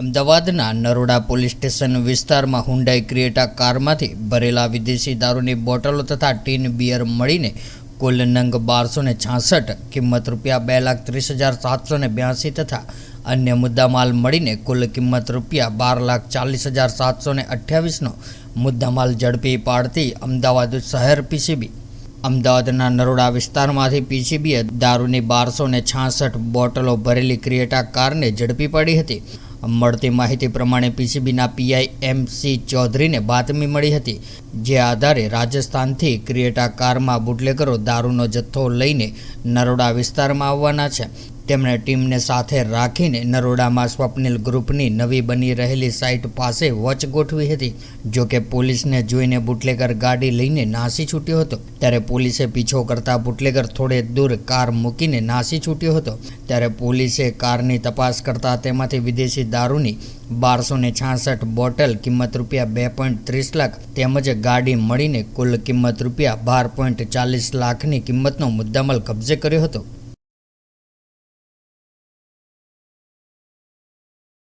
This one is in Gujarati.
અમદાવાદના નરોડા પોલીસ સ્ટેશન વિસ્તારમાં હુન્ડાઈ ક્રિએટા કારમાંથી ભરેલા વિદેશી દારૂની બોટલો તથા ટીન બિયર મળીને કુલ નંગ બારસો ને છાસઠ, કિંમત રૂપિયા બે લાખ ત્રીસ હજાર સાતસો ને બ્યાસી તથા અન્ય મુદ્દામાલ મળીને કુલ કિંમત રૂપિયા બાર લાખ ચાલીસ હજાર સાતસો ને અઠ્યાવીસનો મુદ્દામાલ ઝડપી પાડતી અમદાવાદ શહેર પીસીબી. અમદાવાદના નરોડા વિસ્તારમાંથી પીસીબીએ દારૂની બારસો ને છાસઠ બોટલો ભરેલી ક્રિએટા કારને ઝડપી પાડી હતી. મળતી માહિતી પ્રમાણે પીસીબીના પીઆઈ એમ સી ચૌધરીને બાતમી મળી હતી, જે આધારે રાજસ્થાનથી ક્રિએટા કારમાં બુટલેગરો દારૂનો જથ્થો લઈને નરોડા વિસ્તારમાં આવવાના છે. તેમણે ટીમને સાથે રાખીને નરોડામાં સ્વપ્નિલ ગ્રુપની નવી બની રહેલી સાઇટ પાસે વોચ ગોઠવી હતી. જો કે પોલીસને જોઈને બુટલેગર ગાડી લઈને નાસી છૂટ્યો હતો. ત્યારે પોલીસે પીછો કરતા બુટલેગર થોડે દૂર કાર મૂકીને નાસી છૂટ્યો હતો. ત્યારે પોલીસે કારની તપાસ કરતા તેમાંથી વિદેશી દારૂની બારસો ને છાસઠ બોટલ કિંમત રૂપિયા બે પોઈન્ટ ત્રીસ લાખ તેમજ ગાડી મળીને કુલ કિંમત રૂપિયા બાર પોઈન્ટ ચાલીસ લાખની કિંમતનો મુદ્દામાલ કબજે કર્યો હતો.